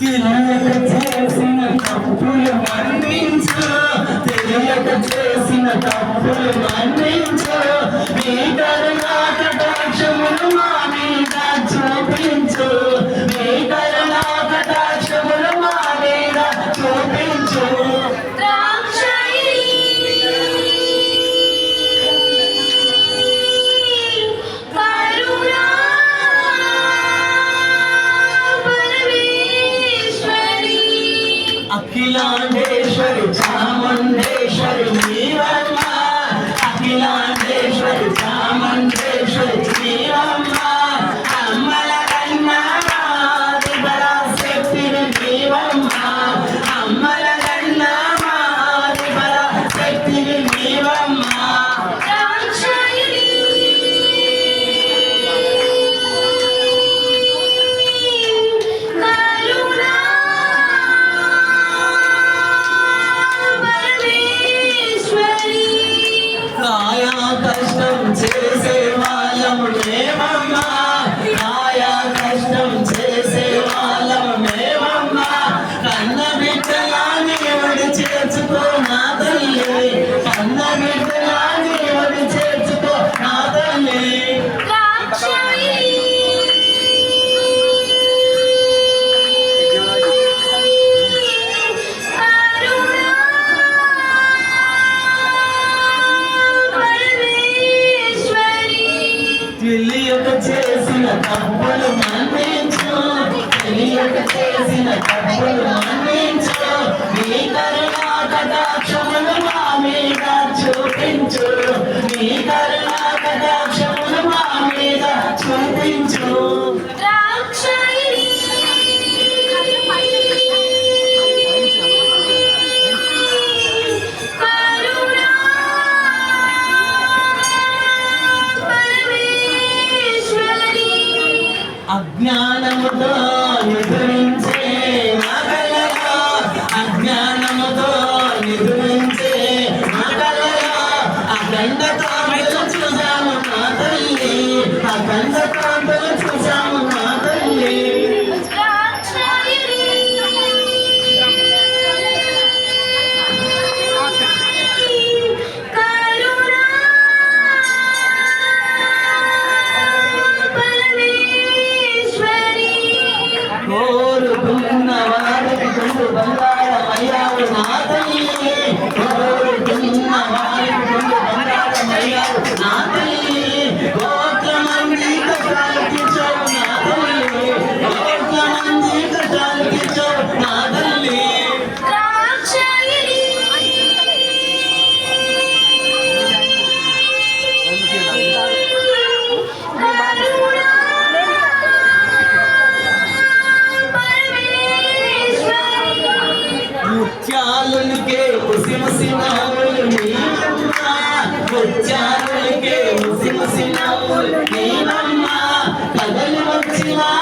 తెలియక చేసిన తప్పులు మన్నించ తెలియక చేసిన తప్పులు మన్నించ నీ కరుణ Jesus. Thank you. Lord.